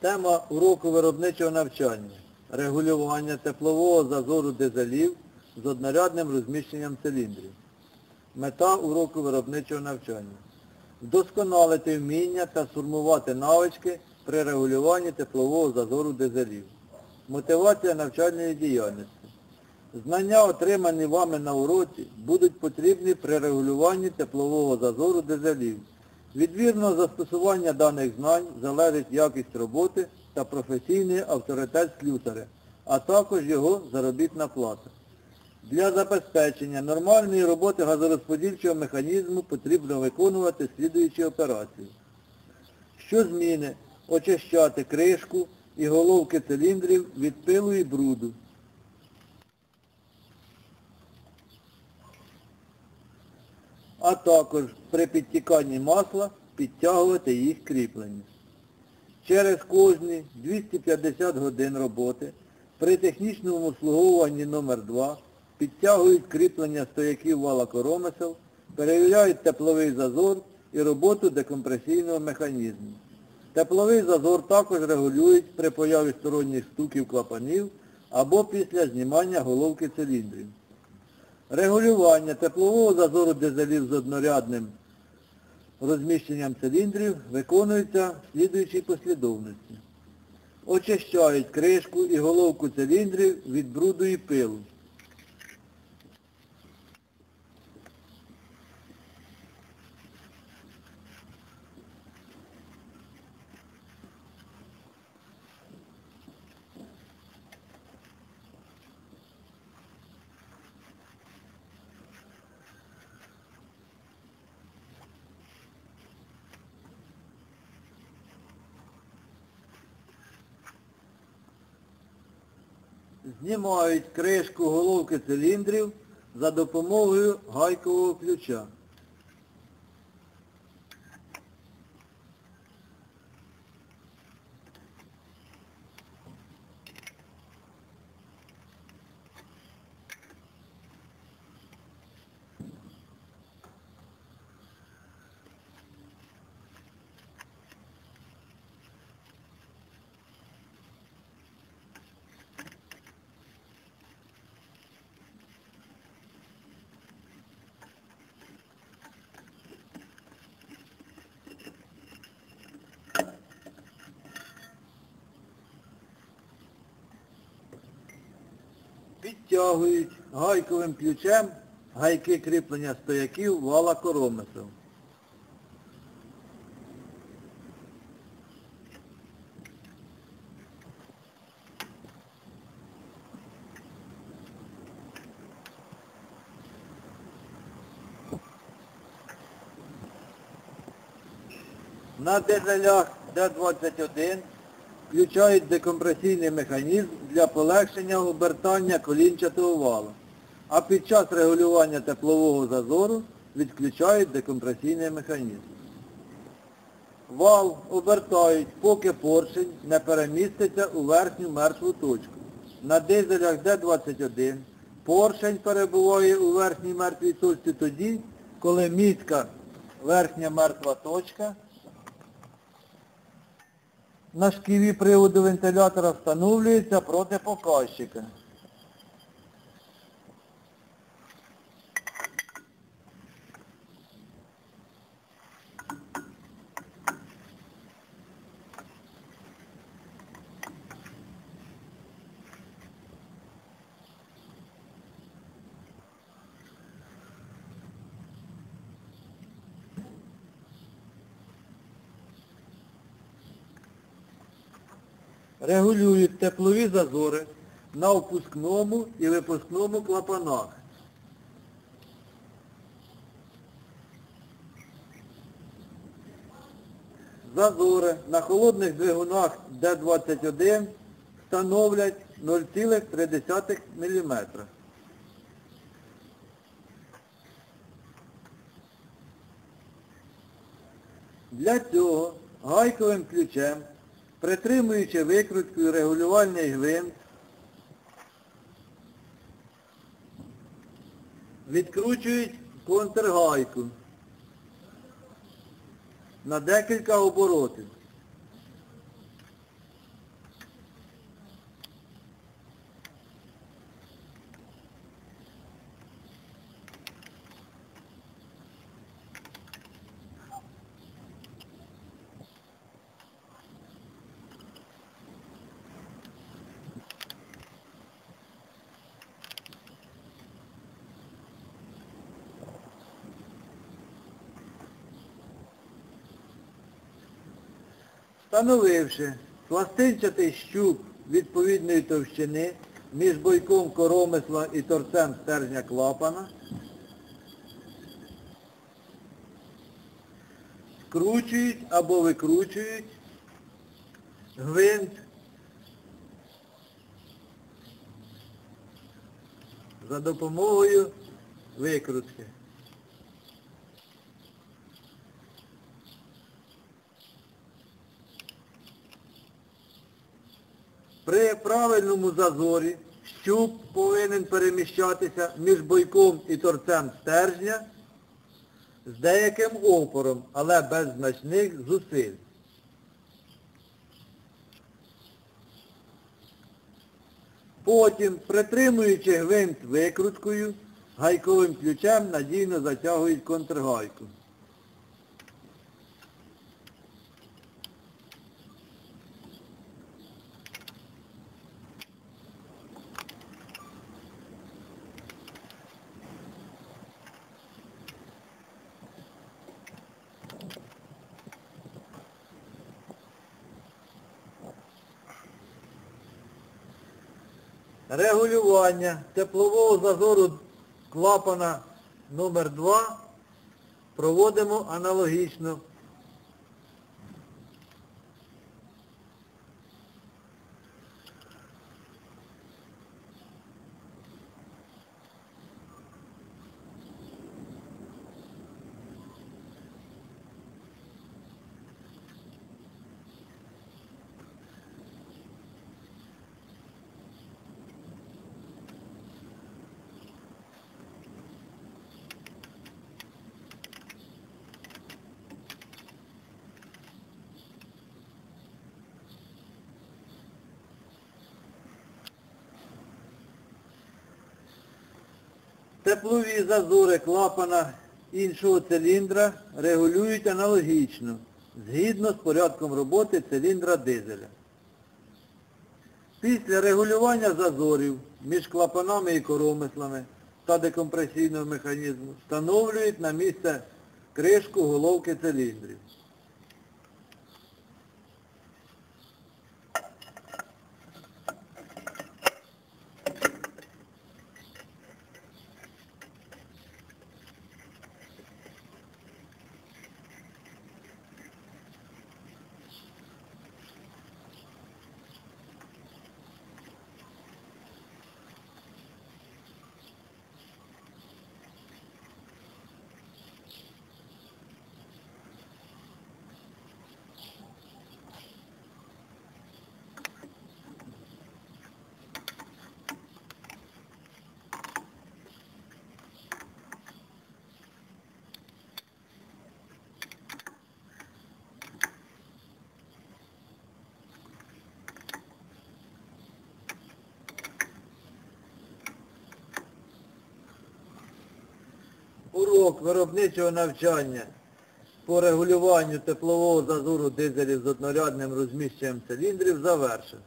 Тема уроку виробничого навчання. Регулювання теплового зазору дизелів з однорядним розміщенням циліндрів. Мета уроку виробничого навчання. Вдосконалити вміння та сформувати навички при регулюванні теплового зазору дизелів. Мотивація навчальної діяльності. Знання, отримані вами на уроці, будуть потрібні при регулюванні теплового зазору дизелів. Від вірного застосування даних знань залежить якість роботи та професійний авторитет слюсаря, а також його заробітна плата. Для забезпечення нормальної роботи газорозподільчого механізму потрібно виконувати слідуючі операції. Що зміни? Очищати кришку і головки циліндрів від пилу і бруду. а також при підтіканні масла підтягувати їх кріплення. Через кожні 250 годин роботи при технічному обслуговуванні номер 2 підтягують кріплення стояків вала коромисел, перевіряють тепловий зазор і роботу декомпресійного механізму. Тепловий зазор також регулюють при появі сторонніх стуків клапанів або після знімання головки циліндрів. Регулювання теплового зазору дизелів з однорядним розміщенням циліндрів виконується в слідуючій послідовності. Очищають кришку і головку циліндрів від бруду і пилу. Знімають кришку головки циліндрів за допомогою гайкового ключа. Підтягують гайковим ключем гайки кріплення стояків вала коромисел. На дизелях Д-21 включають декомпресійний механізм для полегшення обертання колінчатого вала, а під час регулювання теплового зазору відключають декомпресійний механізм. Вал обертають, поки поршень не переміститься у верхню мертву точку. На дизелях Д-21 поршень перебуває у верхній мертвій точці тоді, коли мітка верхня мертва точка на шківі приводу вентилятора встановлюється проти Регулюють теплові зазори на впускному і випускному клапанах. Зазори на холодних двигунах Д-21 становлять 0,3 мм. Для цього гайковим ключем, притримуючи викруткою регулювальний гвинт, відкручують контргайку на декілька оборотів. Встановивши пластинчатий щуп відповідної товщини між бойком коромисла і торцем стержня клапана, скручують або викручують гвинт за допомогою викрутки. При правильному зазорі щуп повинен переміщатися між бойком і торцем стержня з деяким опором, але без значних зусиль. Потім, притримуючи гвинт викруткою, гайковим ключем надійно затягують контргайку. Регулювання теплового зазору клапана номер 2 проводимо аналогічно. Теплові зазори клапана іншого циліндра регулюють аналогічно, згідно з порядком роботи циліндра дизеля. Після регулювання зазорів між клапанами і коромислами та декомпресійного механізму встановлюють на місце кришку головки циліндрів. Урок виробничого навчання по регулюванню теплового зазору дизелів з однорядним розміщенням циліндрів завершено.